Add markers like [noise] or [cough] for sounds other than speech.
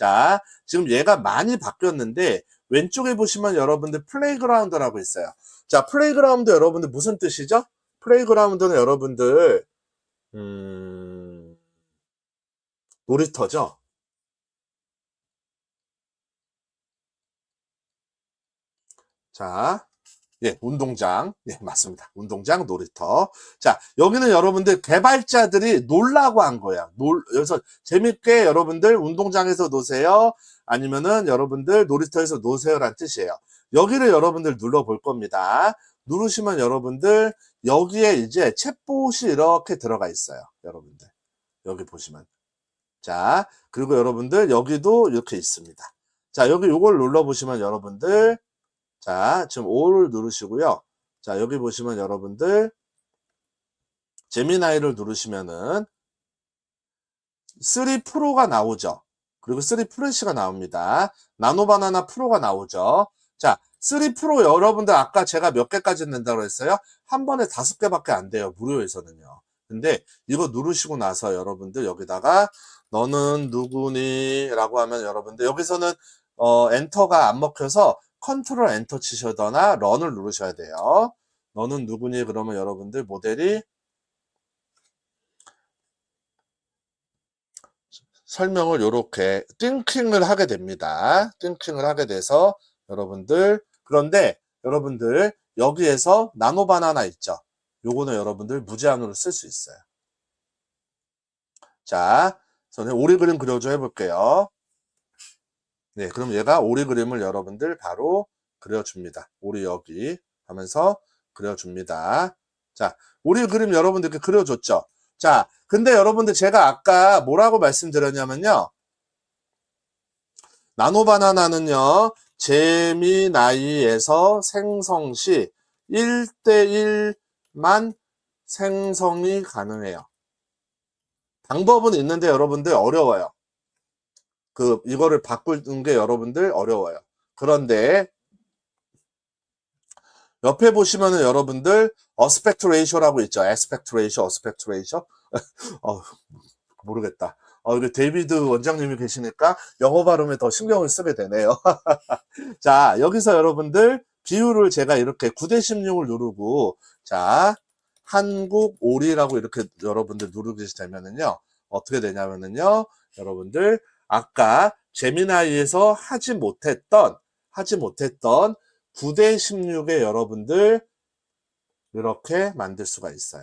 자, 지금 얘가 많이 바뀌었는데 왼쪽에 보시면 여러분들 플레이그라운드라고 있어요. 자, 플레이그라운드 여러분들 무슨 뜻이죠? 플레이그라운드는 여러분들 음, 놀이터죠. 자, 예, 운동장. 예, 맞습니다. 운동장, 놀이터. 자, 여기는 여러분들 개발자들이 놀라고 한 거야. 놀, 여기서 재밌게 여러분들 운동장에서 노세요. 아니면은 여러분들 놀이터에서 노세요란 뜻이에요. 여기를 여러분들 눌러볼 겁니다. 누르시면 여러분들 여기에 이제 챗봇이 이렇게 들어가 있어요. 여러분들. 여기 보시면. 자, 그리고 여러분들 여기도 이렇게 있습니다. 자, 여기 요걸 눌러보시면 여러분들 자, 지금 5를 누르시고요. 자, 여기 보시면 여러분들 제미나이를 누르시면은 3 프로가 나오죠. 그리고 3 플래시가 나옵니다. 나노 바나나 프로가 나오죠. 자, 3 프로 여러분들 아까 제가 몇 개까지 낸다고 했어요? 한 번에 다섯 개밖에 안 돼요. 무료에서는요. 근데 이거 누르시고 나서 여러분들 여기다가 너는 누구니? 라고 하면 여러분들 여기서는 어, 엔터가 안 먹혀서 컨트롤 엔터 치셔거나 런을 누르셔야 돼요. 너는 누구니? 그러면 여러분들 모델이 설명을 이렇게 띵킹을 하게 됩니다. 띵킹을 하게 돼서 여러분들 그런데 여러분들 여기에서 나노 바나나 있죠. 요거는 여러분들 무제한으로 쓸 수 있어요. 자, 저는 오리 그림 그려줘 해볼게요. 네, 그럼 얘가 오리 그림을 여러분들 바로 그려줍니다. 오리 여기 하면서 그려줍니다. 자, 오리 그림 여러분들 이렇게 그려줬죠? 자, 근데 여러분들 제가 아까 뭐라고 말씀드렸냐면요. 나노바나나는요, 재미나이에서 생성 시 1대1만 생성이 가능해요. 방법은 있는데 여러분들 어려워요. 그, 이거를 바꾸는 게 여러분들 어려워요. 그런데, 옆에 보시면은 여러분들, 어스펙트 레이쇼라고 있죠. 에스펙트 레이쇼, 어스펙트 레이쇼. 어, 모르겠다. 어, 이거 데이비드 원장님이 계시니까 영어 발음에 더 신경을 쓰게 되네요. [laughs] 자, 여기서 여러분들, 비율을 제가 이렇게 9대 16을 누르고, 자, 한국 오리라고 이렇게 여러분들 누르게 되면은요, 어떻게 되냐면은요, 여러분들, 아까 제미나이에서 하지 못했던, 하지 못했던 9대 16의 여러분들, 이렇게 만들 수가 있어요.